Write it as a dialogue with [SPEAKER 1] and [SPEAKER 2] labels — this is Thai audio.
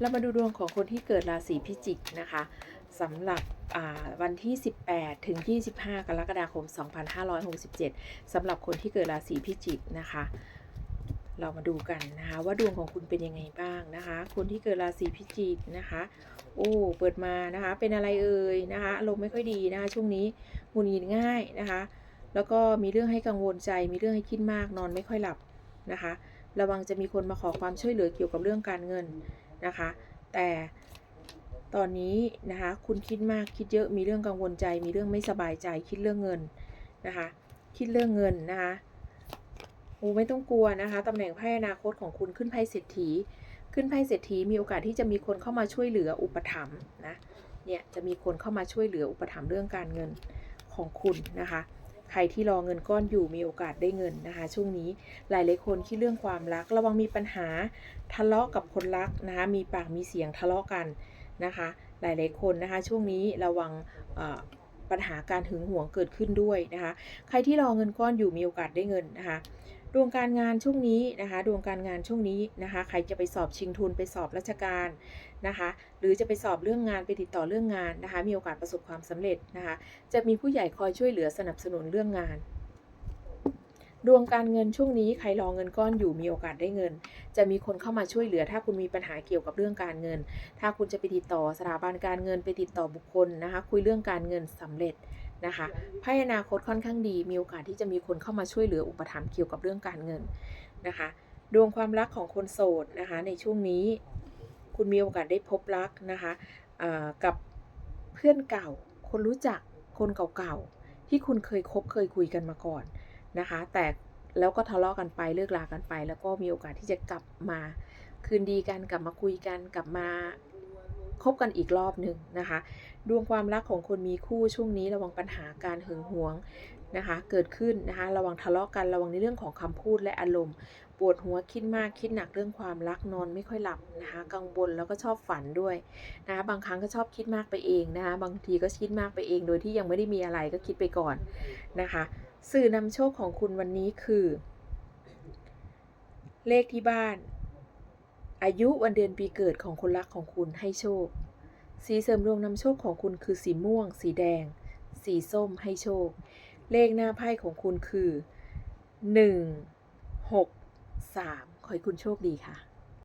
[SPEAKER 1] เรามาดูดวงของคนที่เกิดราศีพิจิกนะคะสำหรับวันที่ 18 ถึง 25 กรกฎาคม 2567สำหรับคนที่เกิดราศีพิจิกนะคะ เรามาดูกันนะคะ ว่าดวงของคุณเป็นยังไงบ้างนะคะ คนที่เกิดราศีพิจิกนะคะ โอ้ เปิดมานะคะ เป็นอะไรเอ่ยนะคะอารมณ์ไม่ค่อยดีนะคะ ช่วงนี้หงุดหงิดง่ายนะคะ แล้วก็มีเรื่องให้กังวลใจ มีเรื่องให้คิดมาก นอนไม่ค่อยหลับนะคะ ระวังจะมีคนมาขอความช่วยเหลือเกี่ยวกับเรื่องการเงิน นะคะ แต่ตอนนี้นะคะคุณคิดมากคิดเยอะมีเรื่องกังวลใจ มีเรื่องไม่สบายใจคิดเรื่องเงินนะคะ คิดเรื่องเงินนะคะโอ้ไม่ต้องกลัวนะคะตำแหน่งไพ่อนาคตของคุณขึ้นไพ่เศรษฐี ขึ้นไพ่เศรษฐีมีโอกาสที่จะมีคนเข้ามาช่วยเหลืออุปถัมภ์นะเนี่ยจะมีคนเข้ามาช่วยเหลืออุปถัมภ์เรื่องการเงินของคุณนะคะ ใครที่รอเงินก้อนอยู่มีโอกาสได้เงินนะคะ ช่วงนี้หลายหลายๆคนคิดเรื่องความรัก ระวังมีปัญหาทะเลาะกับคนรักนะคะมีปากมีเสียงทะเลาะกันนะคะ หลายหลายๆคนนะคะ ช่วงนี้ระวังปัญหาการหึงหวงเกิดขึ้นด้วยนะคะ ใครที่รอเงินก้อนอยู่มีโอกาสได้เงินนะคะ ดวงการงานช่วงนี้นะคะดวงการงานช่วงนี้นะคะใครจะไปสอบชิงทุนไปสอบราชการนะคะหรือจะไปสอบเรื่องงานไปติดต่อเรื่องงานนะคะมีโอกาสประสบความสำเร็จนะคะจะมีผู้ใหญ่คอยช่วยเหลือสนับสนุนเรื่องงาน ดวงการเงินช่วงนี้ใครรอเงินก้อนอยู่มีโอกาสได้เงิน จะมีคนเข้ามาช่วยเหลือ ถ้าคุณมีปัญหาเกี่ยวกับเรื่องการเงิน ถ้าคุณจะไปติดต่อสถาบันการเงินไปติดต่อบุคคลนะคะคุยเรื่องการเงินสำเร็จ นะคะไพ่อนาคตค่อนข้างดี มีโอกาสที่จะมีคนเข้ามาช่วยเหลืออุปถัมภ์เกี่ยวกับเรื่องการเงินนะคะ ดวงความรักของคนโสดนะคะในช่วงนี้ คุณมีโอกาสได้พบรักนะคะกับเพื่อนเก่า คนรู้จักคนเก่าๆ ที่คุณเคยคบเคยคุยกันมาก่อนนะคะ แต่แล้วก็ทะเลาะกันไปเลิกลากันไป แล้วก็มีโอกาสที่จะกลับมาคืนดีกันกลับมาคุยกันกลับมา คบกันอีกรอบหนึ่งนะคะ ดวงความรักของคนมีคู่ช่วงนี้ระวังปัญหาการหึงหวงนะคะ เกิดขึ้นนะคะ ระวังทะเลาะกันระวังในเรื่องของคำพูดและอารมณ์ ปวดหัวคิดมากคิดหนักเรื่องความรักนอนไม่ค่อยหลับนะคะ กังวลแล้วก็ชอบฝันด้วยนะคะบางครั้งก็ชอบคิดมากไปเองนะคะ บางทีก็คิดมากไปเอง โดยที่ยังไม่ได้มีอะไรก็คิดไปก่อนนะคะ สื่อนำโชคของคุณวันนี้คือ เลขที่บ้าน อายุวันเดือนปีเกิดของคนรักของคุณให้โชค สีเสริมดวงนำโชคของคุณคือสีม่วง สีแดง สีส้มให้โชค เลขหน้าไพ่ของคุณคือ 1 6 3 ขอให้คุณโชคดีค่ะ